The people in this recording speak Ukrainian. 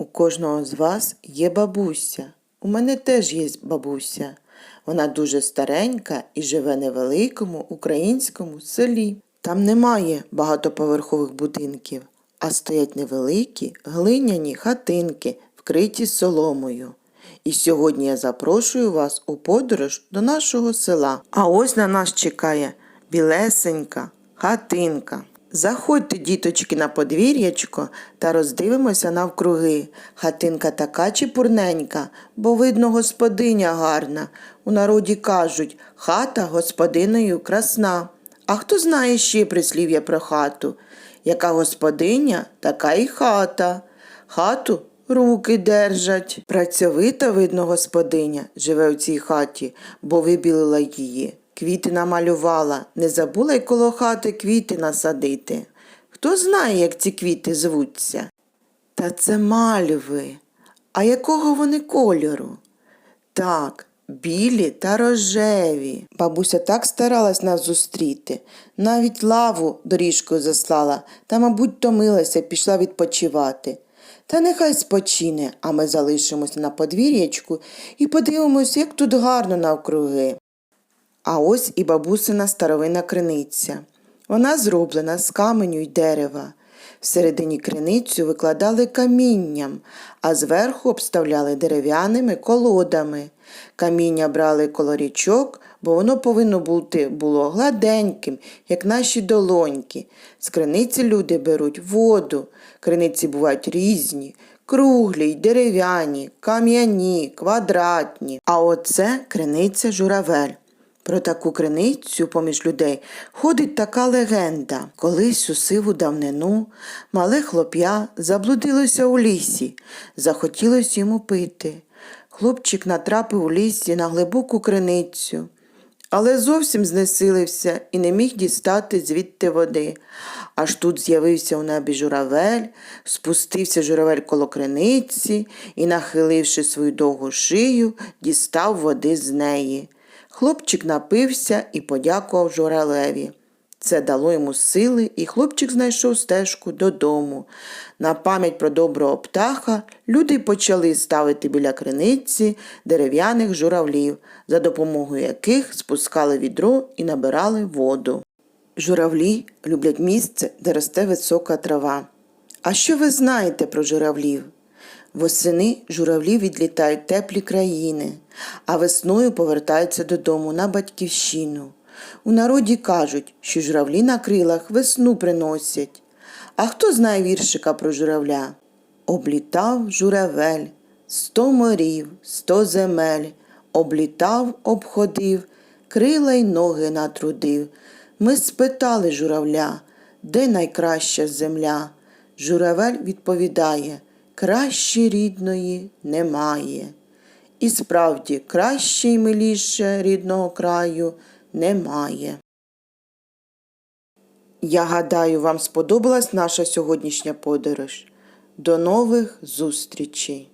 У кожного з вас є бабуся. У мене теж є бабуся. Вона дуже старенька і живе в невеликому українському селі. Там немає багатоповерхових будинків, а стоять невеликі глиняні хатинки, вкриті соломою. І сьогодні я запрошую вас у подорож до нашого села. А ось на нас чекає білесенька хатинка. Заходьте, діточки, на подвір'ячко та роздивимося навкруги. Хатинка така чепурненька, бо видно господиня гарна. У народі кажуть, хата господинею красна. А хто знає ще прислів'я про хату? Яка господиня, така й хата. Хату руки держать. Працьовита, видно, господиня живе у цій хаті, бо вибілила її. Квіти намалювала, не забула й коло хати квіти насадити. Хто знає, як ці квіти звуться? Та це мальви. А якого вони кольору? Так, білі та рожеві. Бабуся так старалась нас зустріти. Навіть лаву доріжкою заслала та, мабуть, томилася, пішла відпочивати. Та нехай спочине, а ми залишимося на подвір'ячку і подивимось, як тут гарно навкруги. А ось і бабусина старовина криниця. Вона зроблена з каменю й дерева. Всередині криницю викладали камінням, а зверху обставляли дерев'яними колодами. Каміння брали коло річок, бо воно повинно бути було гладеньким, як наші долоньки. З криниці люди беруть воду. Криниці бувають різні, круглі й дерев'яні, кам'яні, квадратні. А оце криниця журавель. Про таку криницю поміж людей ходить така легенда. Колись у сиву давнину мале хлоп'я заблудилося у лісі, захотілося йому пити. Хлопчик натрапив у лісі на глибоку криницю, але зовсім знесилився і не міг дістати звідти води. Аж тут з'явився у небі журавель, спустився журавель коло криниці і, нахиливши свою довгу шию, дістав води з неї. Хлопчик напився і подякував журавлеві. Це дало йому сили, і хлопчик знайшов стежку додому. На пам'ять про доброго птаха люди почали ставити біля криниці дерев'яних журавлів, за допомогою яких спускали відро і набирали воду. Журавлі люблять місце, де росте висока трава. А що ви знаєте про журавлів? Восени журавлі відлітають теплі країни, а весною повертаються додому на батьківщину. У народі кажуть, що журавлі на крилах весну приносять. А хто знає віршика про журавля? Облітав журавель, сто морів, сто земель, облітав, обходив, крила й ноги натрудив. Ми спитали журавля, де найкраща земля? Журавель відповідає краще рідної немає. І справді краще й миліше рідного краю немає. Я гадаю, вам сподобалась наша сьогоднішня подорож. До нових зустрічей!